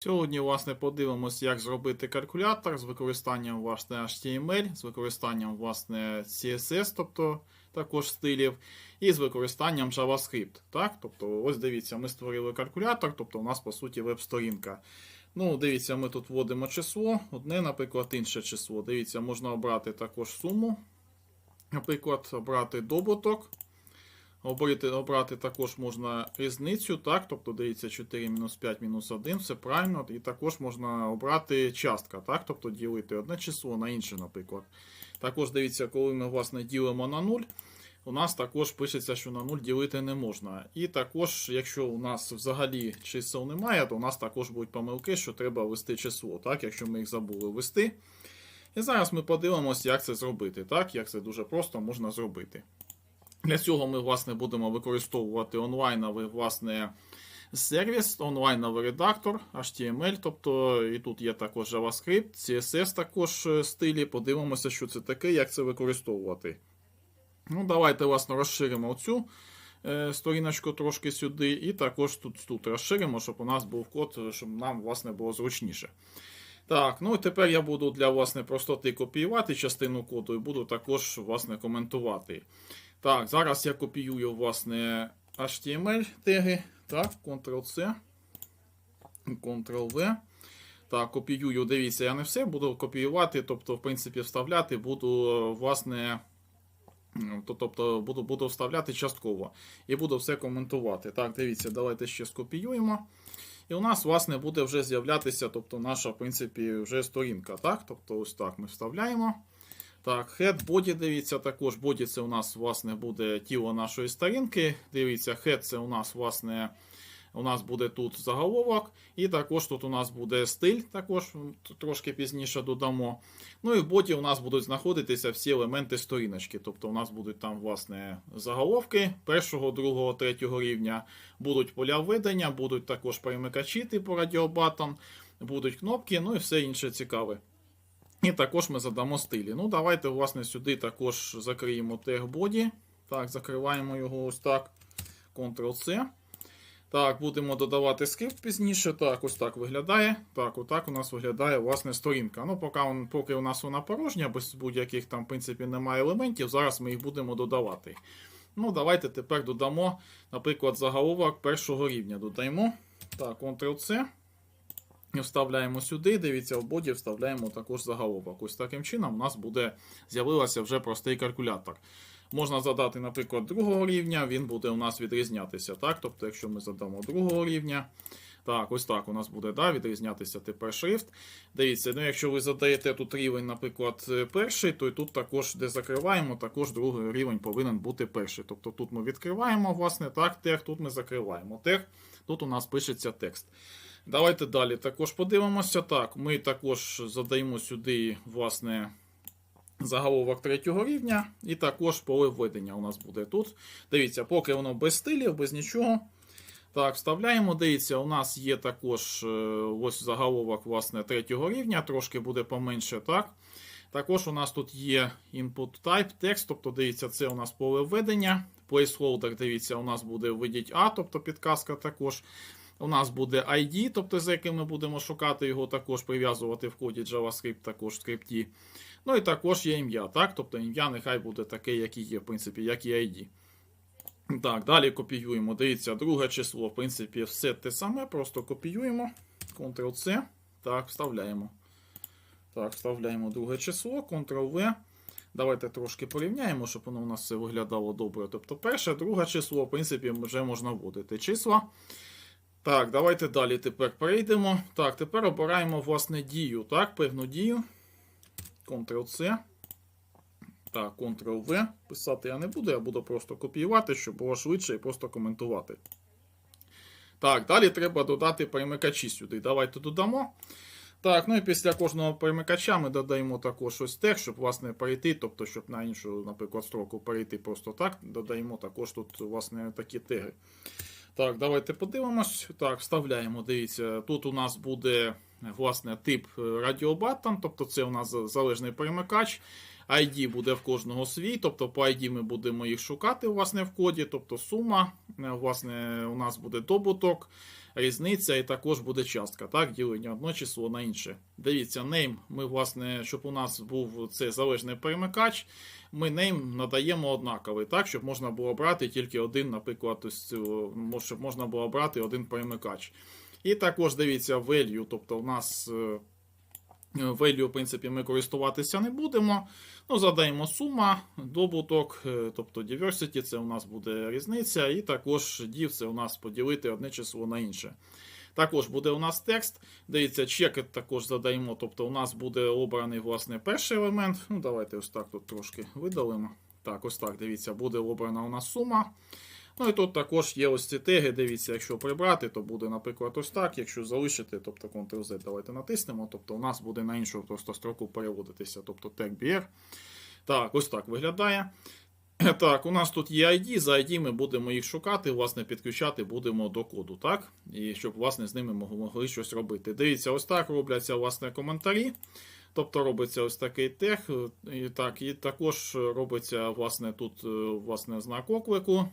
Сьогодні, власне, подивимось, як зробити калькулятор з використанням власне HTML, з використанням власне CSS, тобто також стилів, і з використанням JavaScript. Так? Тобто, ось дивіться, ми створили калькулятор, тобто у нас по суті веб-сторінка. Ну, дивіться, ми тут вводимо число, одне, наприклад, інше число. Дивіться, можна обрати також суму. Наприклад, обрати добуток. Обрати, обрати також можна різницю, так, тобто дивіться 4 мінус 5 мінус 1, все правильно. І також можна обрати частка, так, тобто ділити одне число на інше, наприклад. Також дивіться, коли ми власне ділимо на 0, у нас також пишеться, що на 0 ділити не можна. І також, якщо у нас взагалі чисел немає, то у нас також будуть помилки, що треба ввести число, так, якщо ми їх забули ввести. І зараз ми подивимося, як це зробити, так, як це дуже просто можна зробити. Для цього ми, власне, будемо використовувати онлайновий власне, сервіс, онлайновий редактор, HTML, тобто і тут є також JavaScript, CSS також е, стилі. Подивимося, що це таке, як це використовувати. Ну, Давайте, власне, розширимо цю е, сторіночку трошки сюди, і також тут, тут розширимо, щоб у нас був код, щоб нам, власне, було зручніше. Так, ну і тепер я буду для власне простоти копіювати частину коду і буду також власне коментувати. Так, зараз я копіюю власне HTML теги. Так, Ctrl-C, Ctrl-V. Так, копіюю, дивіться, я не все буду копіювати, тобто, в принципі, вставляти буду, власне. Тобто буду, буду вставляти частково і буду все коментувати. Так, дивіться, давайте ще скопіюємо. І у нас, власне, буде вже з'являтися, тобто, наша, в принципі, вже сторінка. Так, тобто, ось так ми вставляємо. Так, head, body, дивіться, також body це у нас, власне, буде тіло нашої сторінки. Дивіться, head це у нас, власне, у нас буде тут заголовок. І також тут у нас буде стиль, також трошки пізніше додамо. Ну і в боді у нас будуть знаходитися всі елементи сторіночки. Тобто у нас будуть там, власне, заголовки першого, другого, третього рівня, будуть поля введення, будуть також перемикачі типу радіобатон, будуть кнопки, ну і все інше цікаве. І також ми задамо стилі. Ну, давайте, власне, сюди також закриємо тег боді. Так, закриваємо його ось так. Ctrl-C. Так, будемо додавати скрипт пізніше. Так, ось так виглядає. Так, отак у нас виглядає власне сторінка. Ну, поки, он- поки у нас вона порожня, без будь-яких там, в принципі, немає елементів, зараз ми їх будемо додавати. Ну, давайте тепер додамо, наприклад, заголовок першого рівня. Додаємо. Так, Ctrl-C. І Вставляємо сюди, дивіться, в боді вставляємо також заголовок. Ось таким чином у нас буде з'явився вже простий калькулятор. Можна задати, наприклад, другого рівня, він буде у нас відрізнятися. так? Тобто, якщо ми задамо другого рівня, так, ось так у нас буде да, відрізнятися тепер шрифт. Дивіться, ну якщо ви задаєте тут рівень, наприклад, е, перший, то і тут також, де закриваємо, також другий рівень повинен бути перший. Тобто тут ми відкриваємо, власне, так, тег, тут ми закриваємо тег, тут у нас пишеться текст. Давайте далі також подивимося. Так, ми також задаємо сюди, власне, заголовок третього рівня, і також поле введення у нас буде тут. Дивіться, поки воно без стилів, без нічого. Так, вставляємо. Дивіться, у нас є також е, ось заголовок власне, третього рівня, трошки буде поменше. так. Також у нас тут є input type, текст, тобто дивіться, це у нас поле введення. Placeholder, дивіться, у нас буде введіть А, тобто підказка також. У нас буде ID, тобто за яким ми будемо шукати його, також прив'язувати в коді JavaScript, також в скрипті. Ну і також є ім'я, так? Тобто ім'я нехай буде таке, як і є, в принципі, як і ID. Так, далі копіюємо. Дивіться, друге число, в принципі, все те саме, просто копіюємо. Ctrl-C. Так, вставляємо. Так, вставляємо друге число, Ctrl-V. Давайте трошки порівняємо, щоб воно у нас все виглядало добре. Тобто перше, друге число, в принципі, вже можна вводити числа. Так, давайте далі тепер перейдемо. Так, тепер обираємо власне дію. Так, певну дію. Ctrl-C. Так, Ctrl-V. Писати я не буду, я буду просто копіювати, щоб було швидше і просто коментувати. Так, далі треба додати перемикачі сюди. Давайте додамо. Так, ну і після кожного перемикача ми додаємо також ось тег, щоб власне перейти, тобто, щоб на іншу, наприклад, строку перейти просто так. Додаємо також тут, власне, такі теги. Так, давайте подивимось. Так, вставляємо. Дивіться, тут у нас буде власне тип радіобаттон, тобто це у нас залежний перемикач. ID буде в кожного свій, тобто по ID ми будемо їх шукати власне в коді, тобто сума, е, власне, у нас буде добуток, різниця і також буде частка. Так, ділення одне число на інше. Дивіться, name, ми, власне, щоб у нас був цей залежний перемикач, ми name надаємо однаковий, так, щоб можна було брати тільки один, наприклад, ось, цю- щоб можна було брати один перемикач. І також дивіться value, тобто у нас. Е, Value, в принципі, ми користуватися не будемо. Ну, задаємо сума, добуток, е, тобто diversity, це у нас буде різниця, і також div це у нас поділити одне число на інше. Також буде у нас текст. Дивіться, чек також задаємо. Тобто у нас буде обраний власне перший елемент. Ну, давайте ось так тут трошки видалимо. Так, ось так, дивіться, буде обрана у нас сума. Ну і тут також є ось ці теги. Дивіться, якщо прибрати, то буде, наприклад, ось так. Якщо залишити, тобто Ctrl-Z давайте натиснемо. Тобто у нас буде на іншу просто строку переводитися. Тобто тег BR. Так, ось так виглядає. Так, у нас тут є ID, за ID ми будемо їх шукати, власне, підключати будемо до коду, так? І щоб, власне, з ними могли, щось робити. Дивіться, ось так робляться, власне, коментарі. Тобто робиться ось такий тег. І, так, і також робиться, власне, тут е, власне, знак оклику.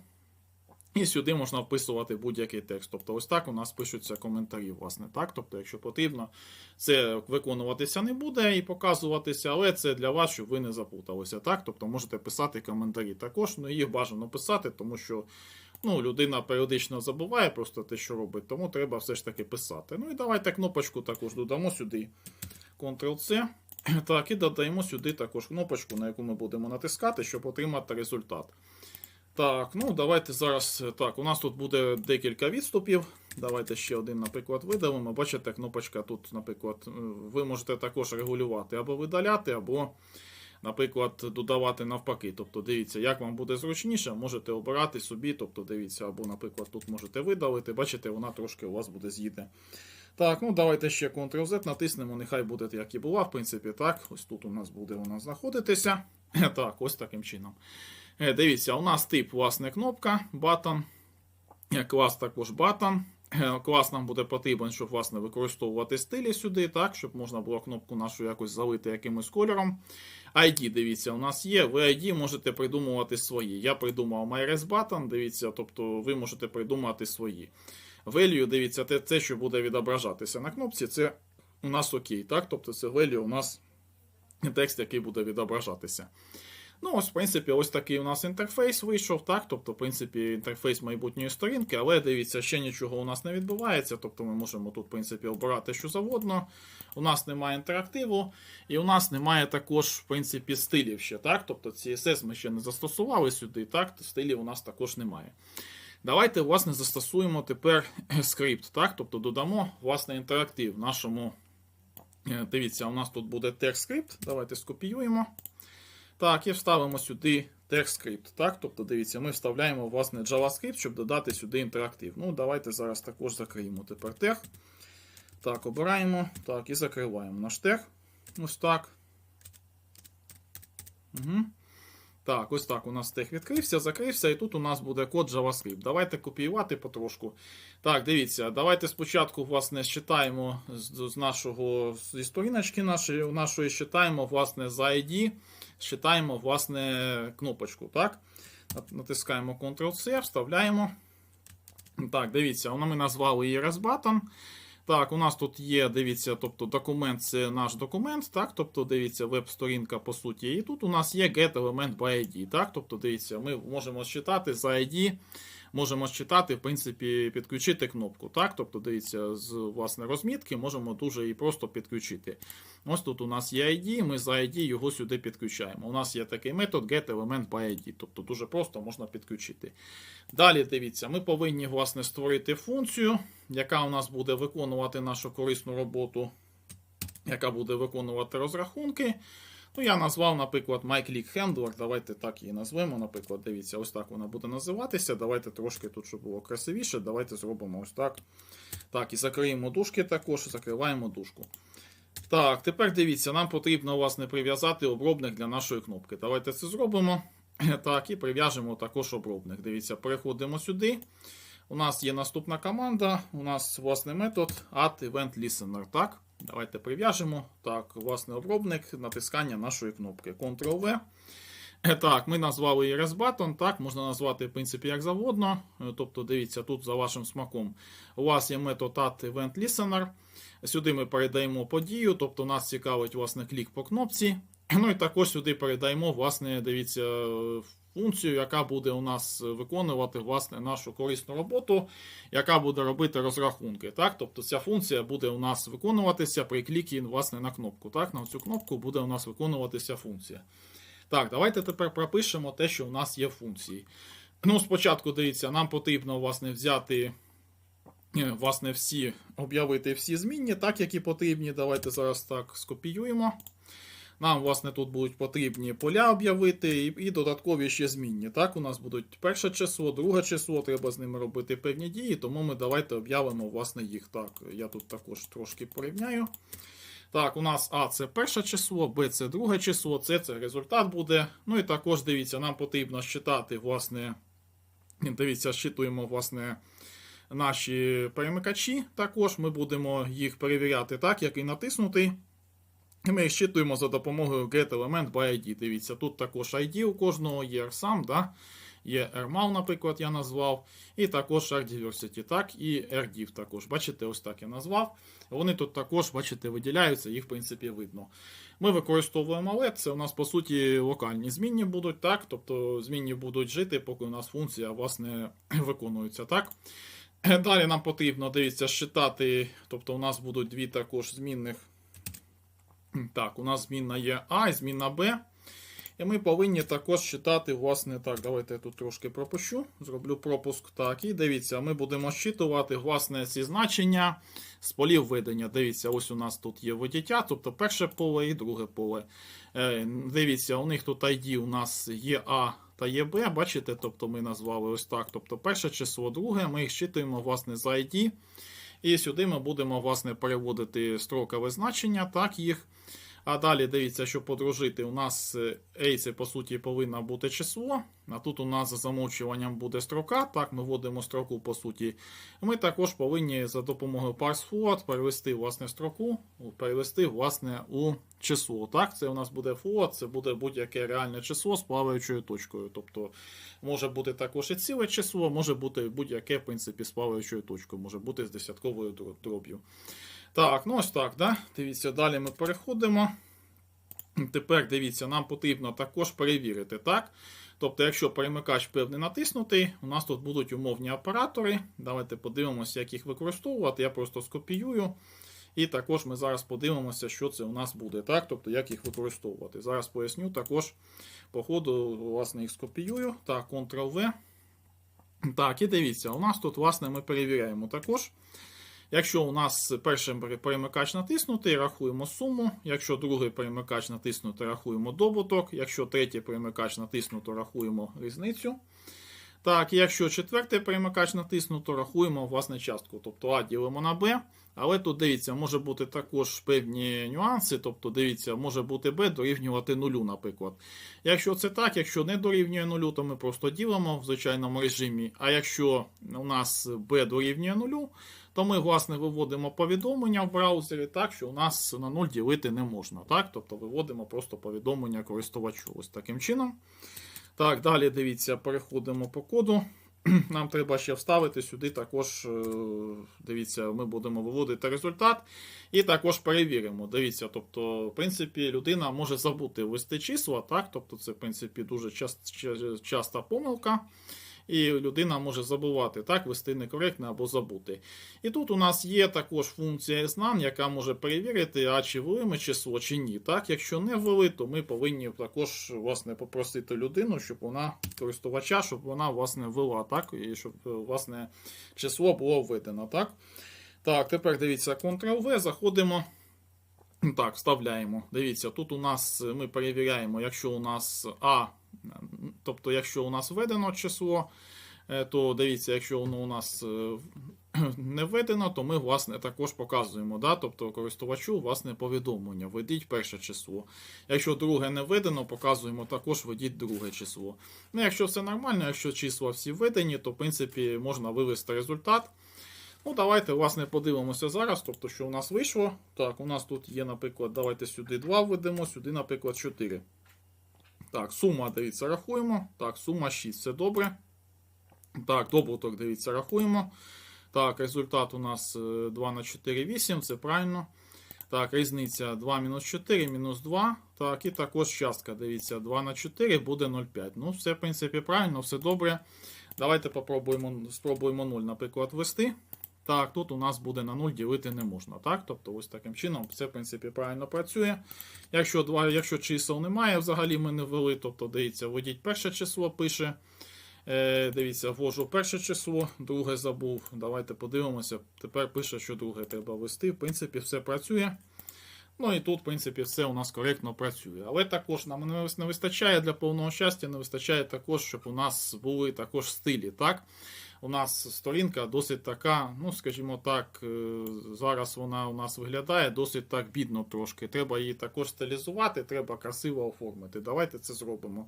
І сюди можна вписувати будь-який текст. Тобто, ось так у нас пишуться коментарі, власне, так. Тобто, якщо потрібно, це виконуватися не буде і показуватися, але це для вас, щоб ви не запуталися. Так, тобто можете писати коментарі також. Ну їх бажано писати, тому що ну, людина періодично забуває просто те, що робить, тому треба все ж таки писати. Ну і давайте кнопочку також додамо сюди. Ctrl-C. Так, і додаємо сюди також кнопочку, на яку ми будемо натискати, щоб отримати результат. Так, ну давайте зараз. Так, у нас тут буде декілька відступів. Давайте ще один, наприклад, видалимо. Бачите, кнопочка тут, наприклад, е, ви можете також регулювати або видаляти, або, наприклад, додавати навпаки. Тобто, дивіться, як вам буде зручніше, можете обирати собі. Тобто, дивіться, або, наприклад, тут можете видалити. Бачите, вона трошки у вас буде з'їде. Так, ну давайте ще Ctrl-Z натиснемо, нехай буде як і була, в принципі, так. Ось тут у нас буде вона знаходитися. Так, ось таким чином. Е, Дивіться, у нас тип, власне, кнопка, button. Е, Клас також button. Е, Клас нам буде потрібен, щоб власне використовувати стилі сюди, так, щоб можна було кнопку нашу якось залити якимось кольором. ID, дивіться, у нас є. Ви ID можете придумувати свої. Я придумав MyRes button, дивіться, тобто ви можете придумати свої. Value, дивіться, те, це, що буде відображатися на кнопці, це у нас окей. так, Тобто це value у нас текст, який буде відображатися. Ну, ось, в принципі, ось такий у нас інтерфейс вийшов, так? Тобто, в принципі, інтерфейс майбутньої сторінки, але дивіться, ще нічого у нас не відбувається. Тобто ми можемо тут, в принципі, обирати що завгодно. У нас немає інтерактиву, і у нас немає також, в принципі, стилів ще, так? Тобто CSS ми ще не застосували сюди, так? Стилів у нас також немає. Давайте, власне, застосуємо тепер скрипт, так? Тобто додамо, власне, інтерактив нашому. Е, Дивіться, у нас тут буде текст-скрипт. Давайте скопіюємо. Так, і вставимо сюди TextScript. Так, тобто, дивіться, ми вставляємо власне JavaScript, щоб додати сюди інтерактив. Ну, давайте зараз також закриємо тепер тег. Так, обираємо. Так, і закриваємо наш тег. Ось так. Угу. Так, ось так у нас тег відкрився, закрився, і тут у нас буде код JavaScript. Давайте копіювати потрошку. Так, дивіться, давайте спочатку, власне, считаємо з, з нашого зі сторіночки нашої, нашої считаємо, власне, за ID, считаємо, власне, кнопочку. Так? Натискаємо Ctrl-C, вставляємо. Так, дивіться, ми назвали її ResButton. Так, у нас тут є, дивіться, тобто документ це наш документ, так, тобто дивіться, веб-сторінка по суті. І тут у нас є get element by ID. Так, тобто, дивіться, ми можемо считати за ID, можемо считати, в принципі, підключити кнопку. Так, тобто, дивіться, з власне розмітки можемо дуже її просто підключити. Ось тут у нас є ID, ми за ID його сюди підключаємо. У нас є такий метод get element by ID, тобто дуже просто можна підключити. Далі дивіться, ми повинні власне створити функцію, яка у нас буде виконувати нашу корисну роботу, яка буде виконувати розрахунки. Ну, я назвав, наприклад, MyClickHandler. Давайте так її назвемо. Наприклад, дивіться, ось так вона буде називатися. Давайте трошки тут, щоб було красивіше. Давайте зробимо ось так. Так, і закриємо дужки також, закриваємо дужку. Так, тепер дивіться, нам потрібно власне прив'язати обробник для нашої кнопки. Давайте це зробимо. Так, і прив'яжемо також обробник. Дивіться, переходимо сюди. У нас є наступна команда. У нас власне метод add event. Так, давайте прив'яжемо. Так, власне, обробник натискання нашої кнопки. Ctrl-V. Е, Так, ми назвали її ResButton, так, можна назвати, в принципі, як завгодно. Е, Тобто, дивіться, тут за вашим смаком. У вас є метод add Event Listener. Сюди ми передаємо подію, тобто нас цікавить, власне, клік по кнопці. Ну і також сюди передаємо, власне, дивіться, функцію, яка буде у нас виконувати власне, нашу корисну роботу, яка буде робити розрахунки. Так? Тобто ця функція буде у нас виконуватися при клікі власне, на кнопку. Так? На цю кнопку буде у нас виконуватися функція. Так, давайте тепер пропишемо те, що у нас є функції. Ну, спочатку, дивіться, нам потрібно власне, взяти е, власне, всі, об'явити всі змінні, так, які потрібні. Давайте зараз так скопіюємо. Нам, власне, тут будуть потрібні поля об'явити і, і додаткові ще змінні. Так, у нас будуть перше число, друге число, треба з ними робити певні дії, тому ми давайте об'явимо власне, їх. Так, я тут також трошки порівняю. Так, у нас А це перше число, Б це друге число, С це результат буде. Ну і також дивіться, нам потрібно считати, власне, дивіться, щитуємо, власне, наші перемикачі. Також ми будемо їх перевіряти так, як і натиснути. Ми щитуємо за допомогою getElement by ID. Дивіться, тут також ID у кожного є сам, да? є RMAL, наприклад, я назвав, і також RDiversity, так, і RDiv також. Бачите, ось так я назвав. Вони тут також, бачите, виділяються, їх, в принципі, видно. Ми використовуємо LED, це у нас, по суті, локальні змінні будуть, так, тобто змінні будуть жити, поки у нас функція, власне, виконується, так. Далі нам потрібно, дивіться, считати, тобто у нас будуть дві також змінних. Так, у нас змінна є А і змінна Б. І ми повинні також читати, власне, так, давайте я тут трошки пропущу. Зроблю пропуск. Так, і дивіться, ми будемо щитувати, власне, ці значення з полів видання. Дивіться, ось у нас тут є водіття, тобто перше поле і друге поле. Е, дивіться, у них тут ID у нас є А та є Б. Бачите, тобто ми назвали ось так. Тобто перше число, друге, ми їх щитуємо, власне, за ID. І сюди ми будемо, власне, переводити строкове значення, так, їх. А далі дивіться, що подружити, у нас A це по суті повинно бути число. А тут у нас за замовчуванням буде строка. Так, ми вводимо строку по суті. Ми також повинні за допомогою parseFloat перевести власне строку, перевести власне у число. Так, це у нас буде float, це буде будь-яке реальне число з плаваючою точкою. Тобто може бути також і ціле число, може бути будь-яке, в принципі, з плаваючою точкою, може бути з десятковою дроб'ю. Так, ну ось так, да? Дивіться, далі ми переходимо. Тепер дивіться, нам потрібно також перевірити, так? Тобто, якщо перемикач певний натиснутий, у нас тут будуть умовні оператори. Давайте подивимося, як їх використовувати. Я просто скопіюю. І також ми зараз подивимося, що це у нас буде, так? Тобто, як їх використовувати. Зараз поясню, також по ходу, власне, їх скопіюю. Так, Ctrl-V. Так, і дивіться, у нас тут, власне, ми перевіряємо також. Якщо у нас перший перемикач натиснутий, рахуємо суму. Якщо другий перемикач натиснутий, рахуємо добуток. Якщо третій перемикач натиснуто, рахуємо різницю. Так, якщо четвертий перемикач натиснуто, рахуємо власне частку. Тобто А ділимо на Б. Але тут дивіться, може бути також певні нюанси. Тобто, дивіться, може бути Б дорівнювати нулю, наприклад. Якщо це так, якщо не дорівнює нулю, то ми просто ділимо в звичайному режимі. А якщо у нас Б дорівнює нулю, то ми, власне, виводимо повідомлення в браузері, так, що у нас на 0 ділити не можна. Так? Тобто виводимо просто повідомлення користувачу. Ось таким чином. Так, далі дивіться, переходимо по коду. Нам треба ще вставити сюди також, е, дивіться, ми будемо виводити результат. І також перевіримо. Дивіться, тобто, в принципі, людина може забути ввести числа, так? Тобто, це, в принципі, дуже часта помилка. І людина може забувати, так, вести некоректно або забути. І тут у нас є також функція SNAN, яка може перевірити, а чи ввели ми число, чи ні. Так, Якщо не ввели, то ми повинні також власне, попросити людину, щоб вона користувача, щоб вона власне ввела, так, і щоб власне, число було введено. Так, так тепер дивіться, Ctrl-V, заходимо. Так, вставляємо. Дивіться, тут у нас ми перевіряємо, якщо у нас А. Тобто, якщо у нас введено число, то дивіться, якщо воно у нас не введено, то ми власне також показуємо. Да? Тобто користувачу власне повідомлення. Введіть перше число. Якщо друге не введено, показуємо також введіть друге число. Ну, Якщо все нормально, якщо числа всі введені, то в принципі можна вивести результат. Ну, Давайте власне, подивимося зараз, тобто, що у нас вийшло. Так, у нас тут є, наприклад, давайте сюди 2 введемо, сюди, наприклад, 4. Так, сума, дивіться, рахуємо. Так, сума 6, це добре. Так, добуток, дивіться, рахуємо. Так, результат у нас е, 2 на 4, 8, це правильно. Так, різниця 2 мінус 4, мінус 2. Так, і також частка, дивіться, 2 на 4 буде 0,5. Ну, все, в принципі, правильно, все добре. Давайте спробуємо 0, наприклад, ввести. Так, тут у нас буде на 0 ділити не можна. Так? Тобто, ось таким чином, це, в принципі, правильно працює. Якщо, якщо чисел немає, взагалі ми не ввели, тобто, дивіться, введіть перше число, пише. Е, дивіться, ввожу перше число, друге забув. Давайте подивимося. Тепер пише, що друге треба ввести. В принципі, все працює. Ну і тут, в принципі, все у нас коректно працює. Але також нам не вистачає для повного щастя, не вистачає також, щоб у нас були також стилі. Так? У нас сторінка досить така, ну скажімо так, е, зараз вона у нас виглядає досить так бідно трошки. Треба її також стилізувати, треба красиво оформити. Давайте це зробимо.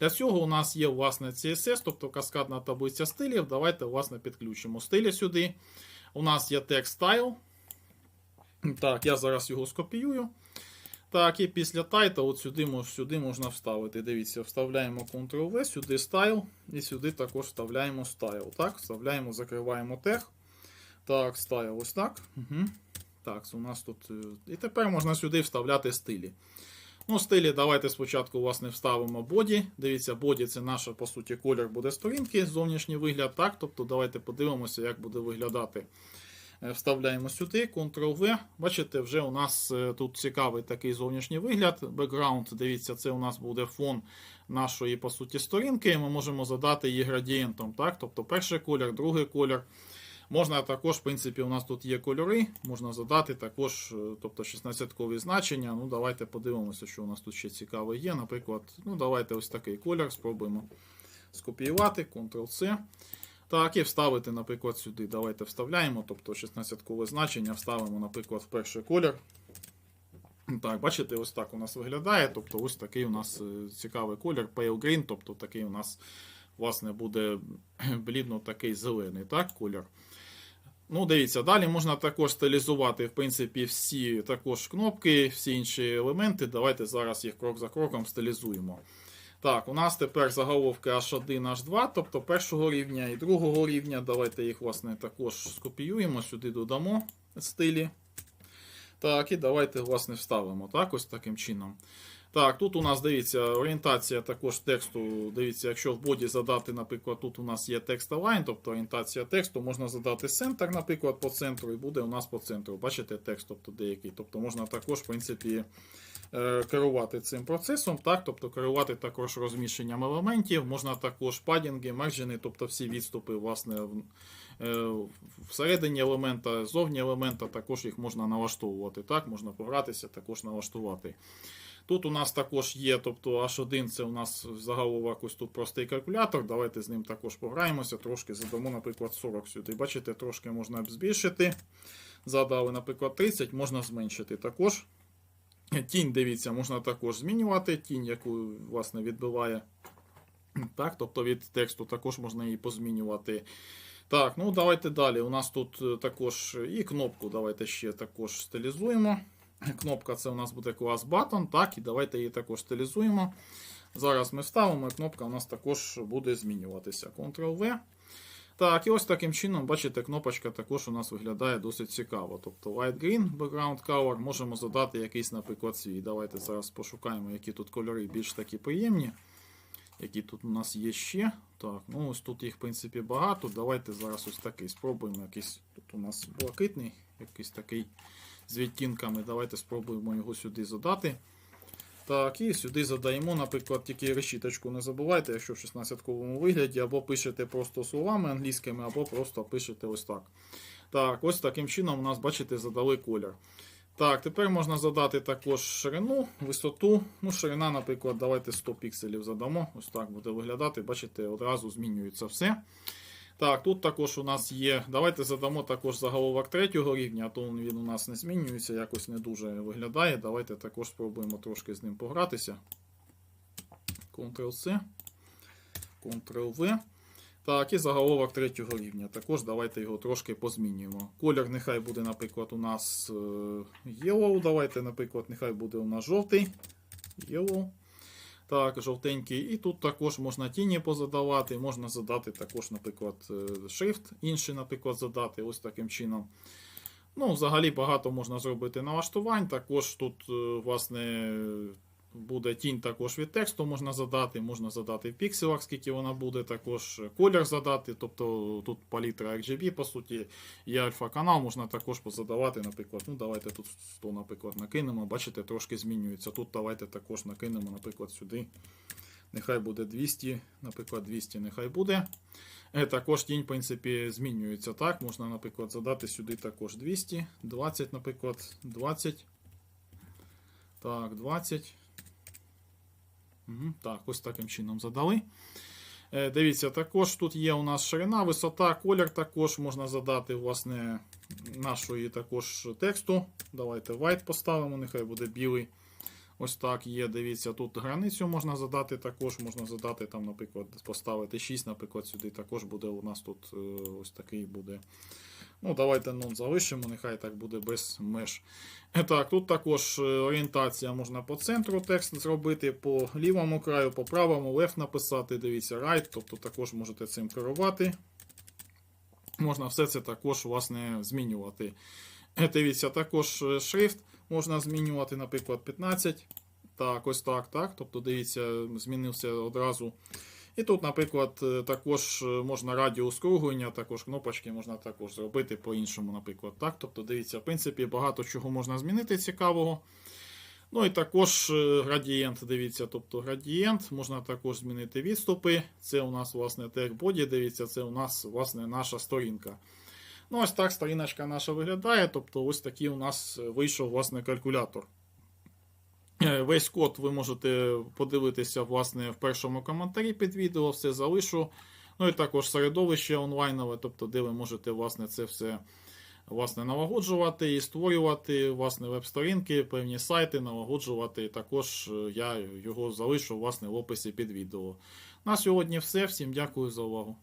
Для цього у нас є власне CSS, тобто каскадна таблиця стилів. Давайте власне підключимо стилі сюди. У нас є текст style. Так, я зараз його скопіюю. Так, і після тайта от сюди, сюди можна вставити. Дивіться, вставляємо Ctrl-V, сюди style, і сюди також вставляємо style. Так, вставляємо, закриваємо тег. Так, style, ось так. Угу. Так, у нас тут. е, І тепер можна сюди вставляти стилі. Ну, стилі давайте спочатку власне вставимо боді. Дивіться, боді це наша, по суті, колір буде сторінки, зовнішній вигляд. Так, тобто давайте подивимося, як буде виглядати. Е, Вставляємо сюди, Ctrl-V. Бачите, вже у нас е, тут цікавий такий зовнішній вигляд. Бекграунд, дивіться, це у нас буде фон нашої, по суті, сторінки. Ми можемо задати її градієнтом. Так? Тобто перший колір, другий колір. Можна також, в принципі, у нас тут є кольори, можна задати також, е, тобто 16-кові значення. Ну, давайте подивимося, що у нас тут ще цікаве є. Наприклад, ну, давайте ось такий колір, спробуємо скопіювати, Ctrl-C. Так, і вставити, наприклад, сюди. Давайте вставляємо, тобто 16-кове значення вставимо, наприклад, в перший колір. Так, бачите, ось так у нас виглядає. Тобто ось такий у нас е, цікавий колір, pale green, тобто такий у нас, власне, буде блідно такий зелений так, колір. Ну, дивіться, далі можна також стилізувати, в принципі, всі також кнопки, всі інші елементи. Давайте зараз їх крок за кроком стилізуємо. Так, у нас тепер заголовки H1, H2, тобто першого рівня і другого рівня. Давайте їх, власне, також скопіюємо, сюди додамо стилі. Так, і давайте, власне, вставимо. Так, ось таким чином. Так, тут у нас дивіться орієнтація також тексту. Дивіться, якщо в боді задати, наприклад, тут у нас є текст align, тобто орієнтація тексту, можна задати центр, наприклад, по центру, і буде у нас по центру. Бачите, текст, тобто деякий. Тобто можна також, в принципі, керувати цим процесом, так, тобто керувати також розміщенням елементів, можна також падінги, мерджини, тобто всі відступи, власне, е, всередині елемента, зовні елемента, також їх можна налаштовувати. Так, можна погратися, також налаштувати. Тут у нас також є, тобто H1 це у нас заголовок ось тут простий калькулятор. Давайте з ним також пограємося, трошки задамо, наприклад, 40 сюди. Бачите, трошки можна збільшити. Задали, наприклад, 30, можна зменшити також. Тінь, дивіться, можна також змінювати. Тінь, яку власне відбиває. Так, тобто від тексту також можна її позмінювати. Так, ну давайте далі. У нас тут е, також і кнопку давайте ще також стилізуємо. Кнопка це у нас буде клас Button, так, і давайте її також стилізуємо. Зараз ми вставимо, і кнопка у нас також буде змінюватися. Ctrl-V. Так, і ось таким чином, бачите, кнопочка також у нас виглядає досить цікаво. Тобто Light Green Background Color, можемо задати якийсь, наприклад, свій. Давайте зараз пошукаємо, які тут кольори більш такі приємні. Які тут у нас є ще. Так, ну ось тут їх, в принципі, багато. Давайте зараз ось такий спробуємо. Якийсь тут у нас блакитний, якийсь такий з відтінками. Давайте спробуємо його сюди задати. Так, і сюди задаємо, наприклад, тільки решіточку. Не забувайте, якщо в 16-ковому вигляді, або пишете просто словами англійськими, або просто пишете ось так. Так, ось таким чином у нас, бачите, задали колір. Так, тепер можна задати також ширину, висоту. Ну, ширина, наприклад, давайте 100 пікселів задамо. Ось так буде виглядати. Бачите, одразу змінюється все. Так, тут також у нас є. Давайте задамо також заголовок третього рівня, а то він у нас не змінюється, якось не дуже виглядає. Давайте також спробуємо трошки з ним погратися. Ctrl-C, Ctrl-V. Так, і заголовок третього рівня. Також давайте його трошки позмінюємо. Колір нехай буде, наприклад, у нас е, yellow. Давайте, наприклад, нехай буде у нас жовтий. Yellow. Так, жовтенький. І тут також можна тіні позадавати, можна задати також, наприклад, е, шрифт, інший, наприклад, задати ось таким чином. Ну, взагалі багато можна зробити налаштувань. Також тут, е, власне, буде тінь також від тексту можна задати, можна задати в пікселах, скільки вона буде, також колір задати. Тобто тут палітра RGB, по суті, є альфа-канал, можна також позадавати, наприклад, ну давайте тут 100, наприклад, накинемо. Бачите, трошки змінюється. Тут давайте також накинемо, наприклад, сюди. Нехай буде 200, наприклад, 200 нехай буде. Е, Також тінь, в принципі, змінюється. Так, можна, наприклад, задати сюди також 200, 20, наприклад, 20. Так, 20. Угу, так, ось таким чином задали. Е, Дивіться, також тут є у нас ширина, висота, колір також можна задати, власне, нашої також тексту. Давайте white поставимо, нехай буде білий. Ось так є. Дивіться, тут границю можна задати також. Можна задати, там, наприклад, поставити 6, наприклад, сюди також буде у нас тут е, ось такий буде. Ну, давайте нон залишимо, нехай так буде без меж. Так, тут також е, орієнтація можна по центру текст зробити, по лівому краю, по правому, left написати, дивіться, right, тобто також можете цим керувати. Можна все це також власне, змінювати. Е, Дивіться, також е, шрифт можна змінювати, наприклад, 15. Так, ось так, так. Тобто, дивіться, змінився одразу. І тут, наприклад, е, також е, можна радіус круглення, також кнопочки можна також зробити по-іншому, наприклад. Так? Тобто, дивіться, в принципі, багато чого можна змінити цікавого. Ну і також е, градієнт, дивіться, тобто градієнт, можна також змінити відступи. Це у нас, власне, тег-боді, дивіться, це у нас, власне, наша сторінка. Ну, ось так сторіночка наша виглядає. Тобто, ось такий у нас вийшов, власне, калькулятор. Е, Весь код ви можете подивитися власне, в першому коментарі під відео, все залишу. Ну і також середовище онлайнове, тобто, де ви можете власне, це все власне, налагоджувати і створювати власне, веб-сторінки, певні сайти, налагоджувати. Також е, я його залишу власне, в описі під відео. На сьогодні все. Всім дякую за увагу.